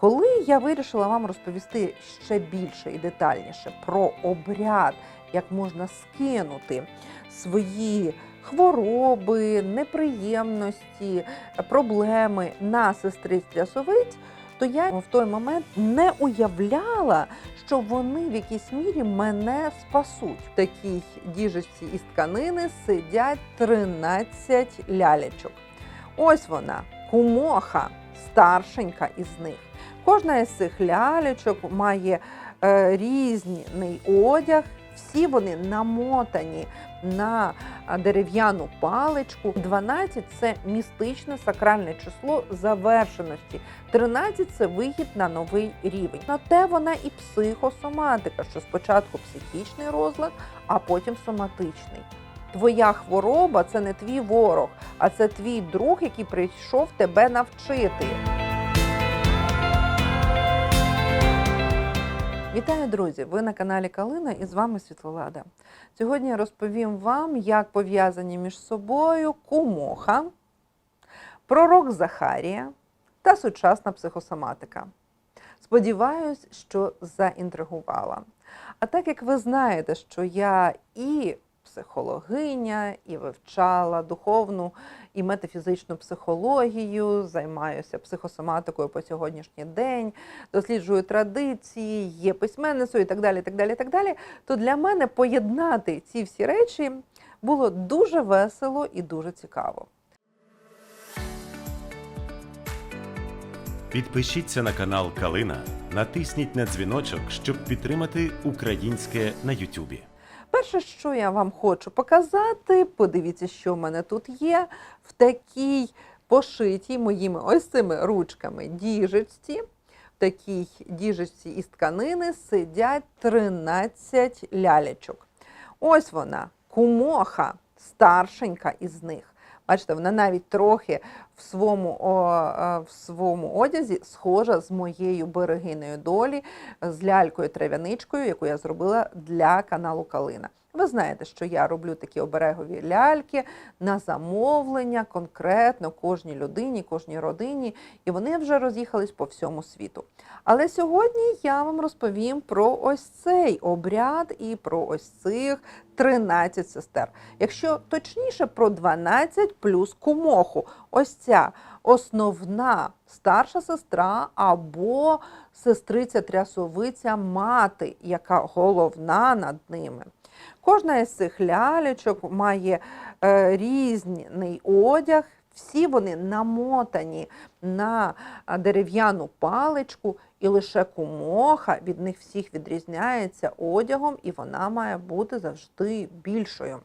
Коли я вирішила вам розповісти ще більше і детальніше про обряд, як можна скинути свої хвороби, неприємності, проблеми на сестриць трясовиць, то я в той момент не уявляла, що вони в якійсь мірі мене спасуть. В такій діжечці із тканини сидять 13 лялечок. Ось вона, кумоха, старшенька із них. Кожна із цих лялечок має е, різний одяг. Всі вони намотані на дерев'яну паличку. 12 – це містичне сакральне число завершеності. 13 – це вихід на новий рівень. На те вона і психосоматика, що спочатку психічний розлад, а потім соматичний. Твоя хвороба це не твій ворог, а це твій друг, який прийшов тебе навчити. Вітаю, друзі! Ви на каналі Калина і з вами Світлолада. Сьогодні я розповім вам, як пов'язані між собою кумоха, пророк Захарія та сучасна психосоматика. Сподіваюсь, що заінтригувала. А так як ви знаєте, що я і психологиня, і вивчала духовну і метафізичну психологію, займаюся психосоматикою по сьогоднішній день, досліджую традиції, є письменницею і так далі, так далі, так далі, то для мене поєднати ці всі речі було дуже весело і дуже цікаво. Підпишіться на канал Калина, натисніть на дзвіночок, щоб підтримати українське на Ютубі. Перше, що я вам хочу показати, подивіться, що в мене тут є в такій пошитій моїми ось цими ручками діжечці. В такій діжечці із тканини сидять 13 лялечок. Ось вона, кумоха, старшенька із них. Бачите, вона навіть трохи в своєму, е, в своєму одязі схожа з моєю берегиною долі, з лялькою трав'яничкою, яку я зробила для каналу Калина. Ви знаєте, що я роблю такі оберегові ляльки на замовлення конкретно кожній людині, кожній родині, і вони вже роз'їхались по всьому світу. Але сьогодні я вам розповім про ось цей обряд і про ось цих 13 сестер. Якщо точніше, про 12 плюс кумоху. Ось ця основна старша сестра або сестриця трясовиця мати, яка головна над ними. Кожна із цих лялечок має е, різний одяг. Всі вони намотані на дерев'яну паличку, і лише кумоха від них всіх відрізняється одягом, і вона має бути завжди більшою.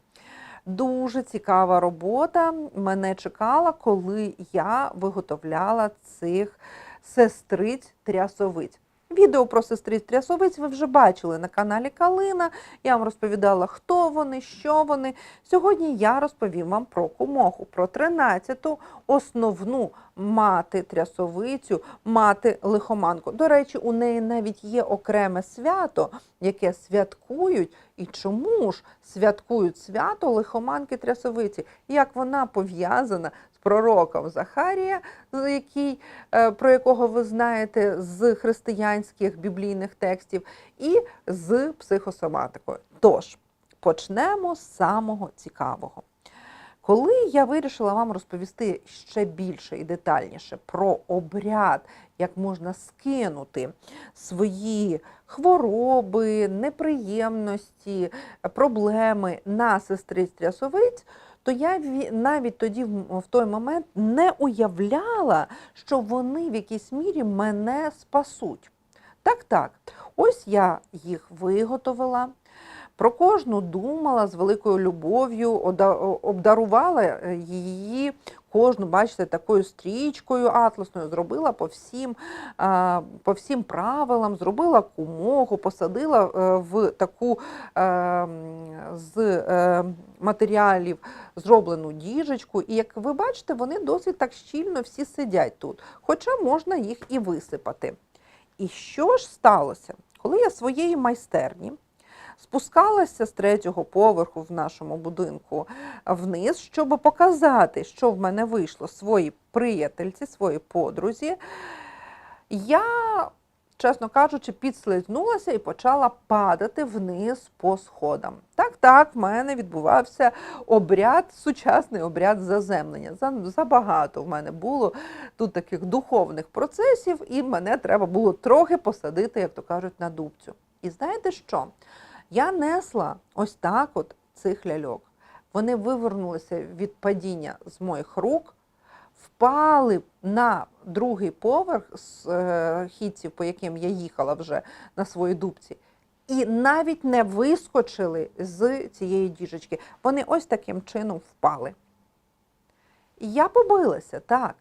Дуже цікава робота мене чекала, коли я виготовляла цих сестриць трясовиць. Відео про сестриць трясовиць ви вже бачили на каналі Калина. Я вам розповідала, хто вони, що вони. Сьогодні я розповім вам про кумоху, про 13-ту основну мати трясовицю, мати лихоманку. До речі, у неї навіть є окреме свято, яке святкують. І чому ж святкують свято лихоманки трясовиці? Як вона пов'язана пророком Захарія, який, е, про якого ви знаєте з християнських біблійних текстів, і з психосоматикою. Тож, почнемо з самого цікавого. Коли я вирішила вам розповісти ще більше і детальніше про обряд, як можна скинути свої хвороби, неприємності, проблеми на сестриць трясовиць, то я навіть тоді в той момент не уявляла, що вони в якійсь мірі мене спасуть. Так, так, ось я їх виготовила. Про кожну думала з великою любов'ю, обдарувала е, її кожну, бачите, такою стрічкою атласною, зробила по всім, по всім правилам, зробила кумогу, посадила е, в таку е, з е, матеріалів зроблену діжечку. І як ви бачите, вони досить так щільно всі сидять тут, хоча можна їх і висипати. І що ж сталося? Коли я своєї майстерні спускалася з третього поверху в нашому будинку вниз, щоб показати, що в мене вийшло своїй приятельці, своїй подрузі. Я, чесно кажучи, підслизнулася і почала падати вниз по сходам. Так, так, в мене відбувався обряд, сучасний обряд заземлення. Забагато в мене було тут таких духовних процесів, і мене треба було трохи посадити, як то кажуть, на дубцю. І знаєте що? Я несла ось так от цих ляльок. Вони вивернулися від падіння з моїх рук, впали на другий поверх з е, хідців, по яким я їхала вже на своїй дубці, і навіть не вискочили з цієї діжечки. Вони ось таким чином впали. Я побилася, так.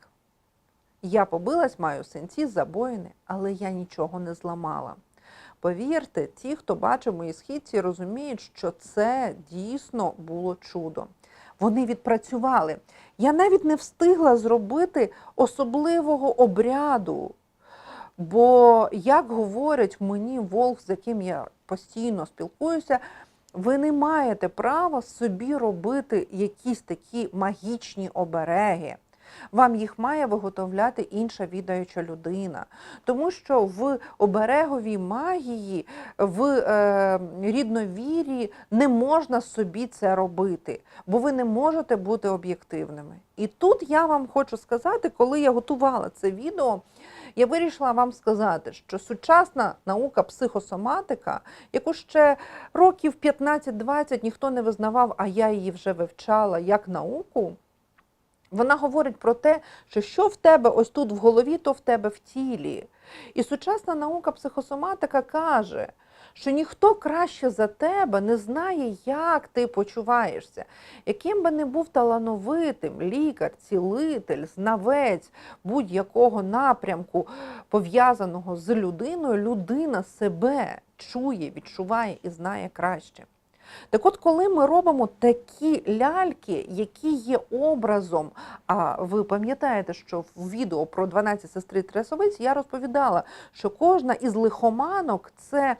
Я побилась, маю синці, забоїни, але я нічого не зламала. Повірте, ті, хто бачив мої східці, розуміють, що це дійсно було чудо. Вони відпрацювали. Я навіть не встигла зробити особливого обряду. Бо, як говорять мені Волк, з яким я постійно спілкуюся, ви не маєте права собі робити якісь такі магічні обереги. Вам їх має виготовляти інша відаюча людина. Тому що в обереговій магії, в е, рідновірі не можна собі це робити, бо ви не можете бути об'єктивними. І тут я вам хочу сказати, коли я готувала це відео, я вирішила вам сказати, що сучасна наука психосоматика, яку ще років 15-20 ніхто не визнавав, а я її вже вивчала як науку. Вона говорить про те, що що в тебе ось тут в голові, то в тебе в тілі. І сучасна наука психосоматика каже, що ніхто краще за тебе не знає, як ти почуваєшся. Яким би не був талановитим лікар, цілитель, знавець будь-якого напрямку, пов'язаного з людиною, людина себе чує, відчуває і знає краще. Так от, коли ми робимо такі ляльки, які є образом, а ви пам'ятаєте, що в відео про 12 сестри Тресовиць я розповідала, що кожна із лихоманок це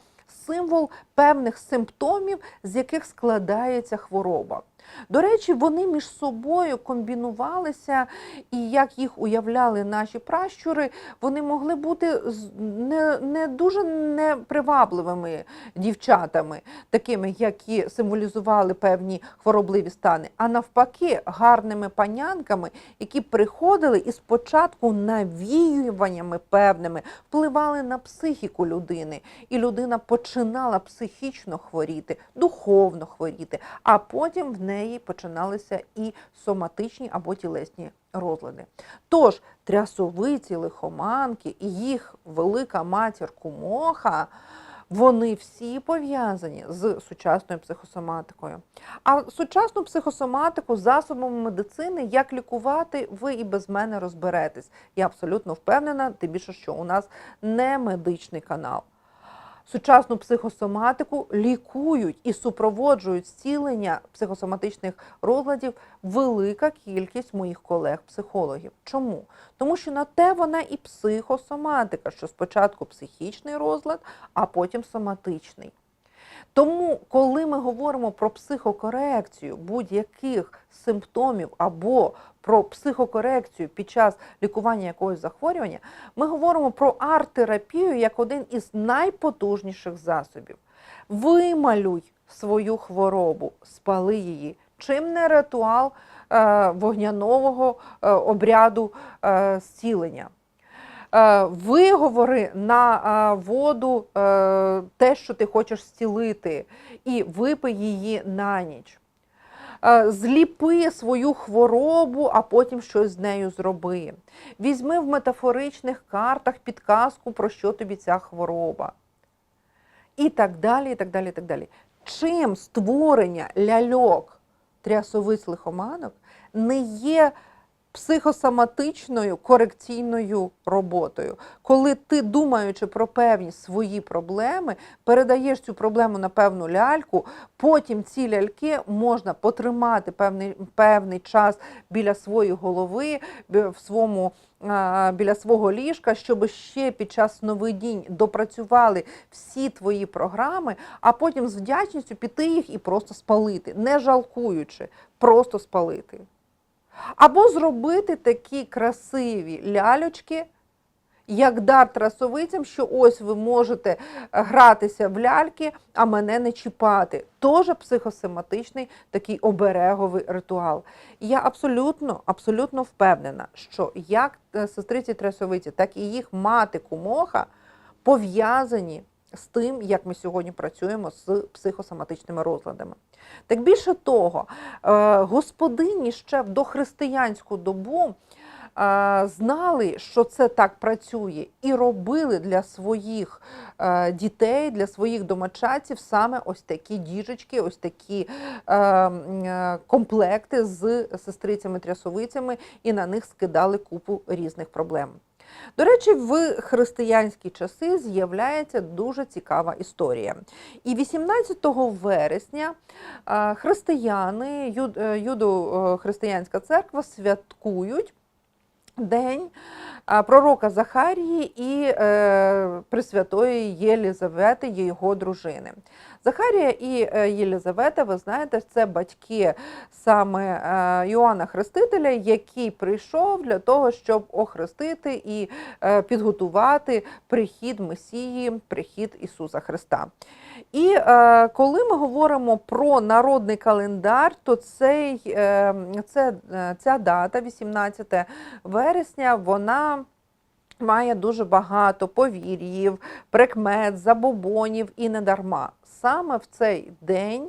символ певних симптомів, з яких складається хвороба. До речі, вони між собою комбінувалися, і як їх уявляли наші пращури, вони могли бути не, не дуже непривабливими дівчатами, такими, які символізували певні хворобливі стани, а навпаки, гарними панянками, які приходили і спочатку навіюваннями певними впливали на психіку людини, і людина починала психічно хворіти, духовно хворіти, а потім в неї починалися і соматичні або тілесні розлади. Тож трясовиці, лихоманки і їх велика матір кумоха. Вони всі пов'язані з сучасною психосоматикою. А сучасну психосоматику засобами медицини, як лікувати, ви і без мене розберетесь. Я абсолютно впевнена, тим більше, що у нас не медичний канал. Сучасну психосоматику лікують і супроводжують зцілення психосоматичних розладів велика кількість моїх колег-психологів. Чому? Тому що на те вона і психосоматика, що спочатку психічний розлад, а потім соматичний. Тому, коли ми говоримо про психокорекцію будь-яких симптомів або про психокорекцію під час лікування якогось захворювання, ми говоримо про арт-терапію як один із найпотужніших засобів. Вималюй свою хворобу, спали її. Чим не ритуал е, вогнянового е, обряду е, зцілення? Е, Виговори на е, воду е, те, що ти хочеш зцілити, і випий її на ніч. Зліпи свою хворобу, а потім щось з нею зроби. Візьми в метафоричних картах підказку, про що тобі ця хвороба. І так далі, і так далі, і так далі. Чим створення ляльок трясовиць лихоманок не є психосоматичною корекційною роботою, коли ти, думаючи про певні свої проблеми, передаєш цю проблему на певну ляльку, потім ці ляльки можна потримати певний, певний час біля своєї голови, в своєму біля свого ліжка, щоб ще під час сновидінь допрацювали всі твої програми, а потім з вдячністю піти їх і просто спалити, не жалкуючи, просто спалити. Або зробити такі красиві ляльочки, як дар трасовицям, що ось ви можете е, гратися в ляльки, а мене не чіпати. Тоже психосоматичний такий обереговий ритуал. І я абсолютно, абсолютно впевнена, що як е, сестриці трасовиці, так і їх мати кумоха пов'язані з тим, як ми сьогодні працюємо з психосоматичними розладами. Так більше того, е, господині ще в дохристиянську добу е, знали, що це так працює, і робили для своїх е, дітей, для своїх домочадців саме ось такі діжечки, ось такі комплекти з сестрицями-трясовицями, і на них скидали купу різних проблем. До речі, в християнські часи з'являється дуже цікава історія. І 18 вересня е, християни, е, юдо-християнська церква святкують День пророка Захарії і е, Пресвятої Єлізавети, його дружини. Захарія і е, Єлізавета, ви знаєте, це батьки саме е, Йоанна Хрестителя, який прийшов для того, щоб охрестити і підготувати прихід Месії, прихід Ісуса Христа. І е, коли ми говоримо про народний календар, то цей, е, це, е, ця дата, 18 вересня, вона має дуже багато повір'їв, прикмет, забобонів і не дарма. Саме в цей день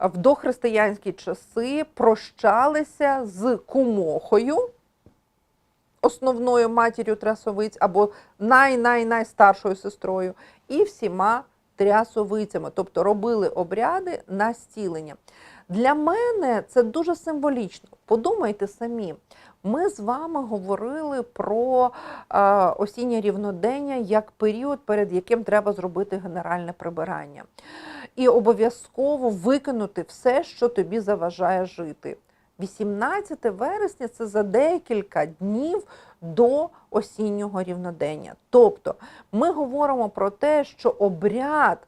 в дохристиянські часи прощалися з кумохою, основною матір'ю трясовиць або най-най-найстаршою сестрою, і всіма трясовицями, тобто робили обряди на стілення. Для мене це дуже символічно. Подумайте самі. Ми з вами говорили про осіннє рівнодення як період, перед яким треба зробити генеральне прибирання. І обов'язково викинути все, що тобі заважає жити. 18 вересня це за декілька днів до осіннього рівнодення. Тобто ми говоримо про те, що обряд,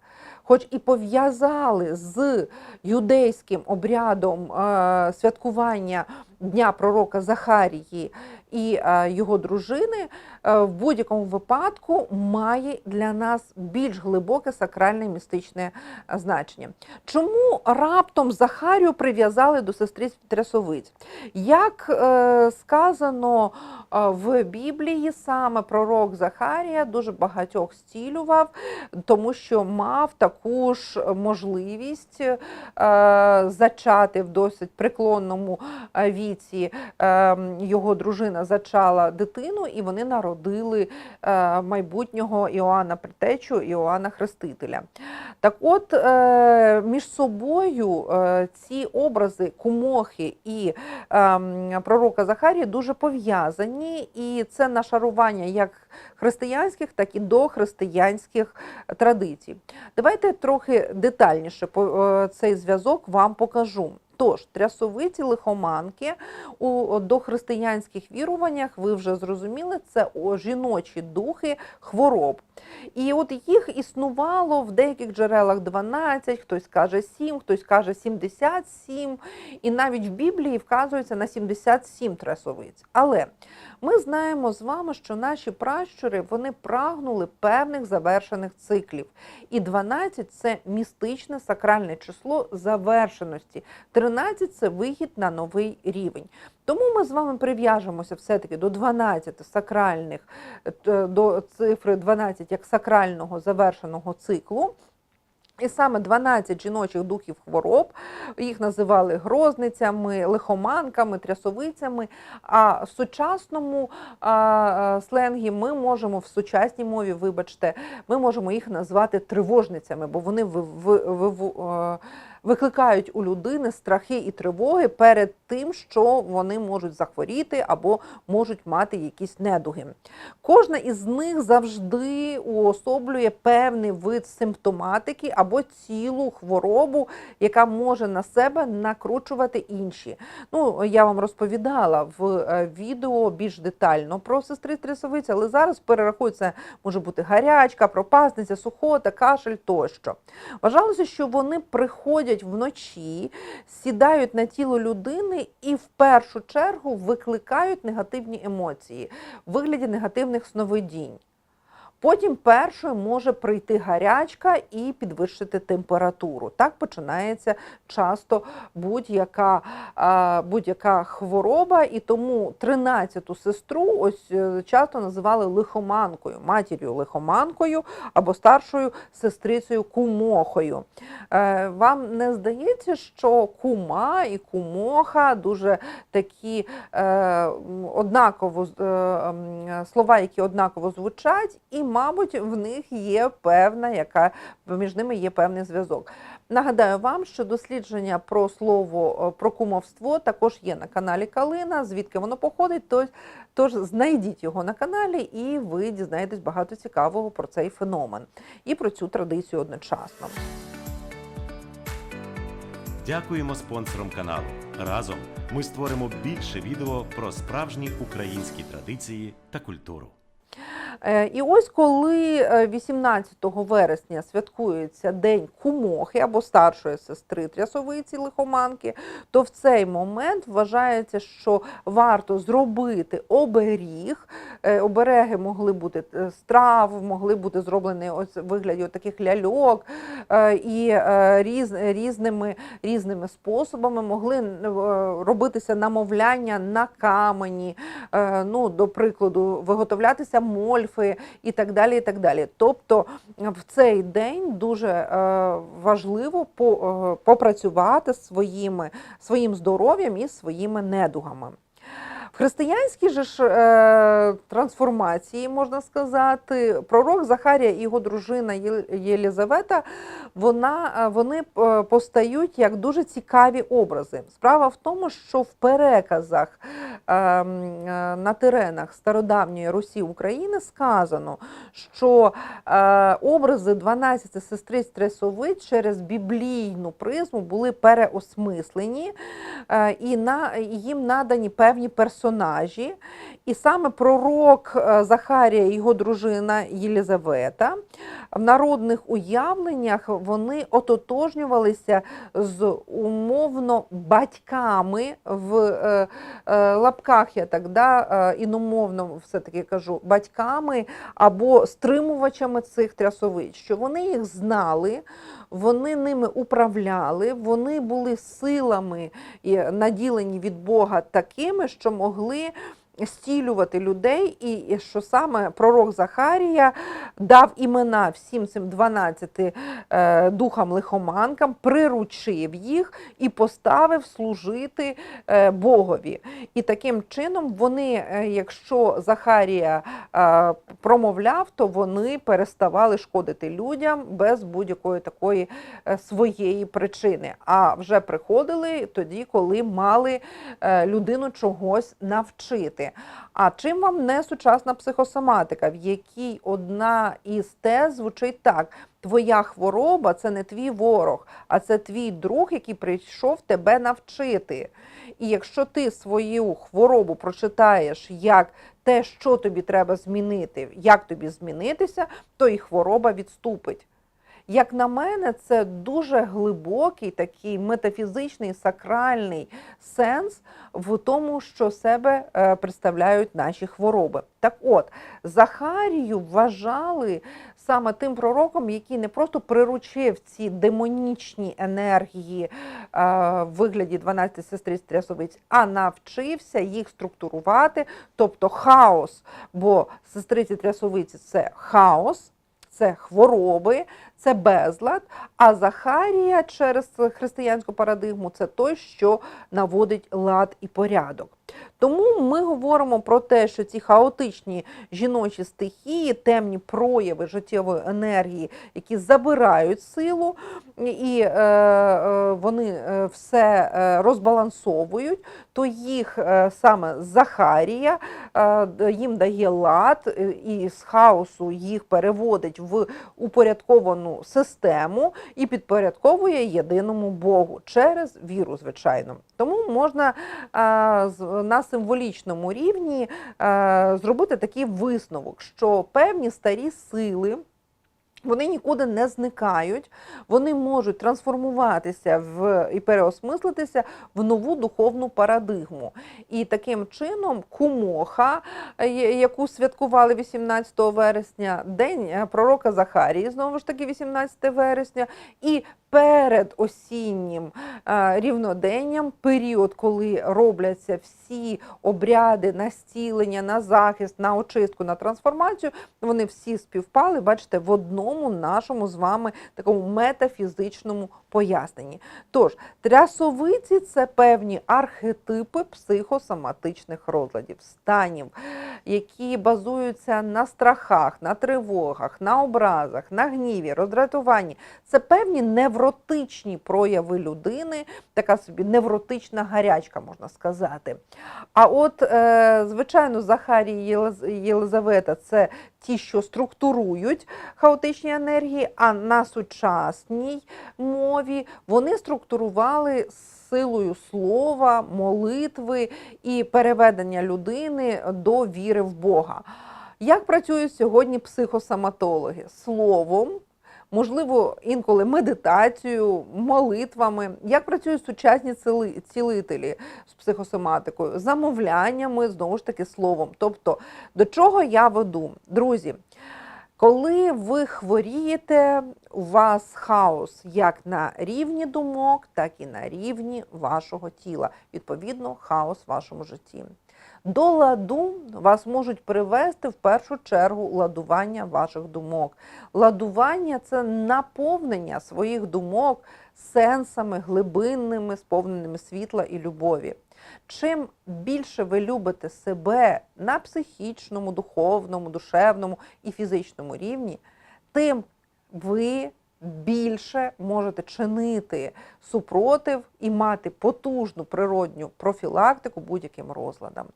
хоч і пов'язали з юдейським обрядом е, святкування Дня пророка Захарії і е, його дружини, в будь-якому випадку має для нас більш глибоке сакральне містичне е, значення. Чому раптом Захарію прив'язали до сестри Трясовиць? Як е, сказано е, в Біблії, саме пророк Захарія дуже багатьох зцілював, тому що мав таку ж можливість е, зачати в досить преклонному е, віці. Е, його дружина зачала дитину, і вони народили е, майбутнього Іоанна Притечу, Іоанна Хрестителя. Так от е, між собою е, ці образи кумохи і ем, пророка Захарія дуже пов'язані, і це нашарування як християнських, так і дохристиянських традицій. Давайте трохи детальніше цей зв'язок вам покажу. Тож, трясовиті лихоманки у дохристиянських віруваннях, ви вже зрозуміли, це жіночі духи хвороб. І от їх існувало в деяких джерелах 12, хтось каже 7, хтось каже 77, і навіть в Біблії вказується на 77 трясовиць. Але ми знаємо з вами, що наші пращури вони прагнули певних завершених циклів. І 12 це містичне сакральне число завершеності. 13 це вихід на новий рівень. Тому ми з вами прив'яжемося все-таки до 12 сакральних, е, до цифри 12 як сакрального завершеного циклу. І саме 12 жіночих духів хвороб, їх називали грозницями, лихоманками, трясовицями. А в сучасному сленгі ми можемо в сучасній мові, вибачте, ми можемо їх назвати тривожницями, бо вони е, викликають у людини страхи і тривоги перед тим, що вони можуть захворіти або можуть мати якісь недуги. Кожна із них завжди уособлює певний вид симптоматики або цілу хворобу, яка може на себе накручувати інші. Ну, я вам розповідала в е, відео більш детально про сестри трясовиці, але зараз перерахую, це може бути гарячка, пропасниця, сухота, кашель тощо. Вважалося, що вони приходять приходять вночі, сідають на тіло людини і в першу чергу викликають негативні емоції вигляді негативних сновидінь. Потім першою може прийти гарячка і підвищити температуру. Так починається часто будь-яка, будь-яка хвороба, і тому 13-ту сестру ось е, часто називали лихоманкою, матір'ю лихоманкою або старшою сестрицею кумохою. Е, Вам не здається, що кума і кумоха дуже такі е, однаково слова, які однаково звучать, і, мабуть, в них є певна, яка між ними є певний зв'язок. Нагадаю вам, що дослідження про слово е, про кумовство також є на каналі Калина, звідки воно походить. Тож, тож знайдіть його на каналі, і ви дізнаєтесь багато цікавого про цей феномен і про цю традицію одночасно. Дякуємо спонсорам каналу. Разом ми створимо більше відео про справжні українські традиції та культуру. Е, І ось коли е, 18 вересня святкується День кумохи або старшої сестри трясовиці лихоманки, то в цей момент вважається, що варто зробити оберіг. Е, Обереги могли бути е, з трав, могли бути зроблені ось вигляді таких ляльок е, і е, різ, різними, різними способами могли е, робитися намовляння на камені, е, ну, до прикладу, виготовлятися мольфи і так далі. І так далі. Тобто в цей день дуже е, важливо е, попрацювати своїми, своїм здоров'ям і своїми недугами. Християнській же ж е, трансформації, можна сказати, пророк Захарія і його дружина Єлізавета, вона, е, вони е, постають як дуже цікаві образи. Справа в тому, що в переказах е, е, на теренах стародавньої Русі України сказано, що е, образи 12 сестриць Тресовиць через біблійну призму були переосмислені е, і на, їм надані певні персонажі. І саме пророк е, Захарія і його дружина Єлізавета. В народних уявленнях вони ототожнювалися з умовно батьками в е, е, лапках, я так да, іномовно все-таки кажу, батьками або стримувачами цих трясовиць, що вони їх знали, вони ними управляли, вони були силами наділені від Бога такими, що могли могли стілювати людей, і що саме пророк Захарія дав імена всім цим 12 е, духам лихоманкам, приручив їх і поставив служити е, Богові. І таким чином вони, е, якщо Захарія промовляв, то вони переставали шкодити людям без будь-якої такої своєї причини. А вже приходили тоді, коли мали людину чогось навчити. А чим вам не сучасна психосоматика, в якій одна із тез звучить так: твоя хвороба це не твій ворог, а це твій друг, який прийшов тебе навчити. І якщо ти свою хворобу прочитаєш як те, що тобі треба змінити, як тобі змінитися, то і хвороба відступить. Як на мене, це дуже глибокий такий метафізичний сакральний сенс в тому, що себе е, представляють наші хвороби. Так от, Захарію вважали саме тим пророком, який не просто приручив ці демонічні енергії е, в вигляді 12 сестриць трясовиць, а навчився їх структурувати, тобто хаос, бо сестриці трясовиці це хаос. Це хвороби, це безлад. А Захарія через християнську парадигму це той, що наводить лад і порядок. Тому ми говоримо про те, що ці хаотичні жіночі стихії, темні прояви життєвої енергії, які забирають силу, і е, е, вони е, все е, розбалансовують, то їх саме Захарія е, їм дає лад і з хаосу їх переводить в упорядковану систему і підпорядковує єдиному Богу через віру, звичайно. Тому можна е, з- на символічному рівні е, зробити такий висновок, що певні старі сили. Вони нікуди не зникають, вони можуть трансформуватися в і переосмислитися в нову духовну парадигму. І таким чином кумоха, е, яку святкували 18 вересня, день е, пророка Захарії, знову ж таки, 18 вересня, і перед осіннім е, рівноденням, період, коли робляться всі обряди на стілення, на захист, на очистку, на трансформацію, вони всі співпали, бачите, в одному нашому з вами такому метафізичному поясненні. Тож, трясовиці це певні архетипи психосоматичних розладів, станів, які базуються на страхах, на тривогах, на образах, на гніві, роздратуванні. Це певні невротичні прояви людини, така собі невротична гарячка, можна сказати. А от, е, звичайно, Захарій Єлизавета це ті, що структурують хаотичні енергії, а на сучасній мові вони структурували силою слова, молитви і переведення людини до віри в Бога. Як працюють сьогодні психосоматологи? Словом, можливо, інколи медитацією, молитвами. Як працюють сучасні цілителі з психосоматикою, замовляннями, знову ж таки, словом. Тобто, до чого я веду? Друзі, коли ви хворієте, у вас хаос як на рівні думок, так і на рівні вашого тіла. Відповідно, хаос в вашому житті. До ладу вас можуть привести в першу чергу ладування ваших думок. Ладування це наповнення своїх думок сенсами глибинними, сповненими світла і любові. Чим більше ви любите себе на психічному, духовному, душевному і фізичному рівні, тим ви більше можете чинити супротив і мати потужну природню профілактику будь-яким розладам.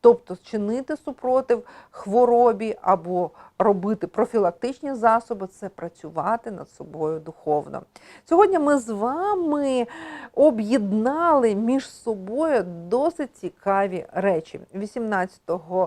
Тобто чинити супротив хворобі або робити профілактичні засоби це працювати над собою духовно. Сьогодні ми з вами об'єднали між собою досить цікаві речі. 18 а,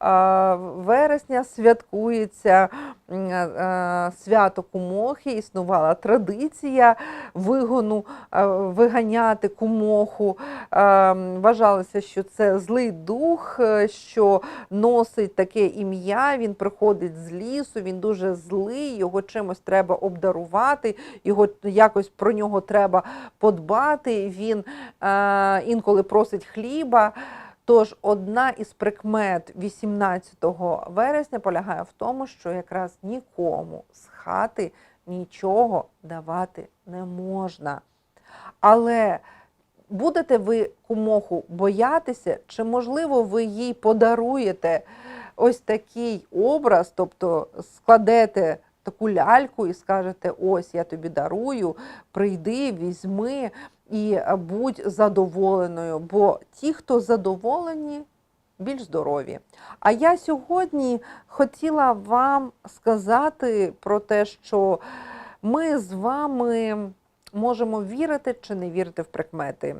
вересня святкується е, свято Кумохи, існувала традиція вигону е, виганяти кумоху. Е, Вважалося, що це злий дух, е, що носить таке ім'я, він приходить з лісу, він дуже злий, його чимось треба обдарувати, його якось про нього треба подбати. Він е, інколи просить хліба. Тож одна із прикмет 18 вересня полягає в тому, що якраз нікому з хати нічого давати не можна. Але будете ви кумоху боятися, чи можливо ви їй подаруєте ось такий образ, тобто складете таку ляльку і скажете: ось я тобі дарую, прийди, візьми і е, будь задоволеною. Бо ті, хто задоволені, більш здорові. А я сьогодні хотіла вам сказати про те, що ми з вами можемо вірити чи не вірити в прикмети.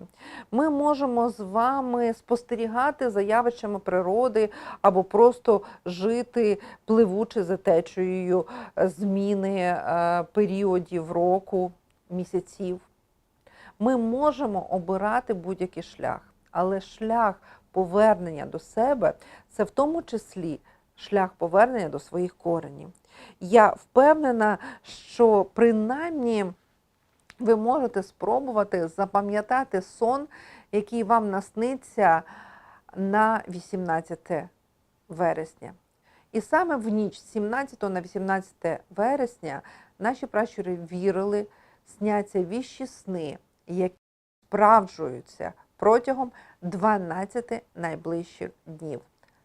Ми можемо з вами спостерігати за явищами природи або просто жити, пливучи за течією зміни е, періодів року, місяців. Ми можемо обирати будь-який шлях, але шлях повернення до себе це в тому числі шлях повернення до своїх коренів. Я впевнена, що принаймні ви можете спробувати запам'ятати сон, який вам насниться на 18 вересня. І саме в ніч з 17 на 18 вересня наші пращури вірили, сняться віщі сни, які справджуються протягом 12 найближчих днів.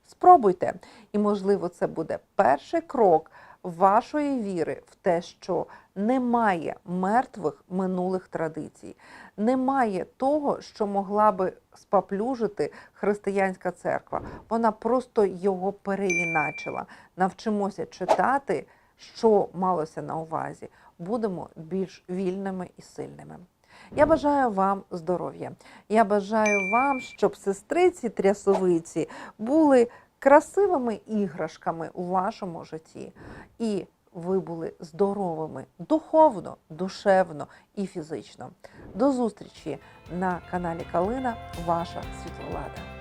Спробуйте, і, можливо, це буде перший крок вашої віри в те, що немає мертвих минулих традицій, немає того, що могла би спаплюжити християнська церква. Вона просто його переіначила. Навчимося читати, що малося на увазі. Будемо більш вільними і сильними. Я бажаю вам здоров'я. Я бажаю вам, щоб сестриці трясовиці були красивими іграшками у вашому житті. І ви були здоровими духовно, душевно і фізично. До зустрічі на каналі Калина, ваша Світлолада.